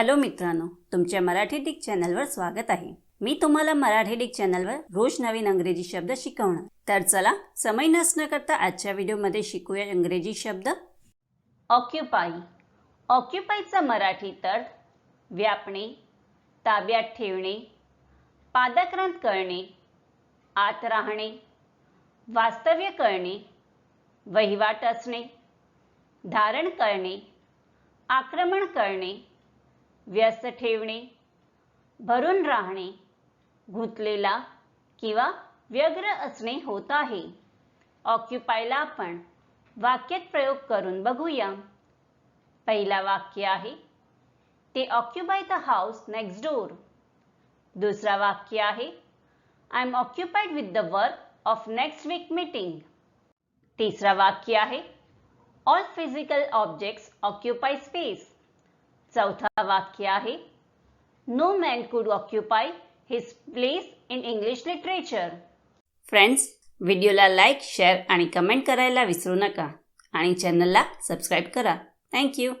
Hello मित्रांनो तुमच्या Marathi Dick चॅनलवर स्वागत आहे. मी तुम्हाला मराठी डिक चॅनलवर रोज नवीन अंग्रेजी शब्द शिकवणार. तर चला समय नसणं करता आजच्या व्हिडिओमध्ये शिकूया इंग्रजी शब्द. ऑक्युपाई ऑक्युपाईचा मराठी तर व्यापणे ताब्यात ठेवणे पादाक्रांत करणे आत राहणे वास्तव्य करणे वहिवाट असणे धारण करणे आक्रमण करणे व्यस्त ठेवणे भरून राहणे गुंतलेला किंवा व्यग्र असणे होत आहे. ऑक्युपायला आपण वाक्यात प्रयोग करून बघूया. पहिला वाक्य आहे ते occupy the house next door दुसरा वाक्य आहे I am occupied with the work of next week meeting तिसरा वाक्य आहे all physical objects occupy space चौथा वाक्य आहे. No man could occupy his place in English literature friends व्हिडिओला लाईक शेअर आणि कमेंट करायला विसरू नका. आणि चॅनलला सबस्क्राईब करा. थँक्यू